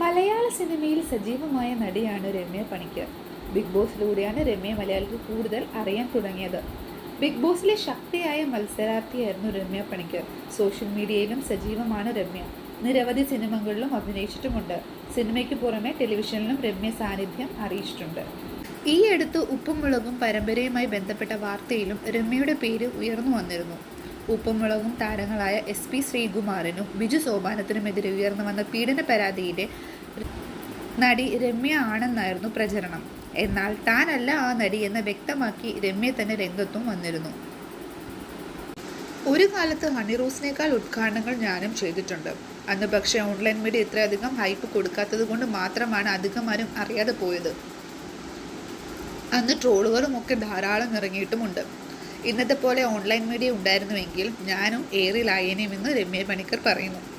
മലയാള സിനിമയിൽ സജീവമായ നടിയാണ് രമ്യ പണിക്കർ. ബിഗ് ബോസിലൂടെയാണ് രമ്യ മലയാളിക്ക് കൂടുതൽ അറിയാൻ തുടങ്ങിയത്. ബിഗ് ബോസിലെ ശക്തിയായ മത്സരാർത്ഥിയായിരുന്നു രമ്യ പണിക്കർ. സോഷ്യൽ മീഡിയയിലും സജീവമാണ് രമ്യ. നിരവധി സിനിമകളിലും അഭിനയിച്ചിട്ടുമുണ്ട്. സിനിമയ്ക്ക് പുറമെ ടെലിവിഷനിലും രമ്യ സാന്നിധ്യം അറിയിച്ചിട്ടുണ്ട്. ഈ അടുത്ത് ഉപ്പും മുളകും പരമ്പരയുമായി ബന്ധപ്പെട്ട വാർത്തയിലും രമ്യയുടെ പേര് ഉയർന്നു വന്നിരുന്നു. ഉപ്പും മുളകും താരങ്ങളായ എസ് പി ശ്രീകുമാറിനും ബിജു സോപാനത്തിനുമെതിരെ ഉയർന്നു വന്ന പീഡന പരാതിയിലെ നടി രമ്യ ആണെന്നായിരുന്നു പ്രചരണം. എന്നാൽ താനല്ല ആ നടി എന്ന് വ്യക്തമാക്കി രമ്യ തന്നെ രംഗത്തും വന്നിരുന്നു. ഒരു കാലത്ത് ഹണി റോസിനേക്കാൾ ഉദ്ഘാടനങ്ങൾ ഞാനും ചെയ്തിട്ടുണ്ട്. അന്ന് പക്ഷേ ഓൺലൈൻ മീഡിയ ഇത്രയധികം ഹൈപ്പ് കൊടുക്കാത്തത് കൊണ്ട് മാത്രമാണ് അധികമാരും അറിയാതെ പോയത്. അന്ന് ട്രോളുകളും ഒക്കെ ധാരാളം ഇറങ്ങിയിട്ടുമുണ്ട്. ഇന്നത്തെ പോലെ ഓൺലൈൻ മീഡിയ ഉണ്ടായിരുന്നുവെങ്കിൽ ഞാനും ഏറിലായേനെയുമെന്ന് രമ്യ പണിക്കർ പറയുന്നു.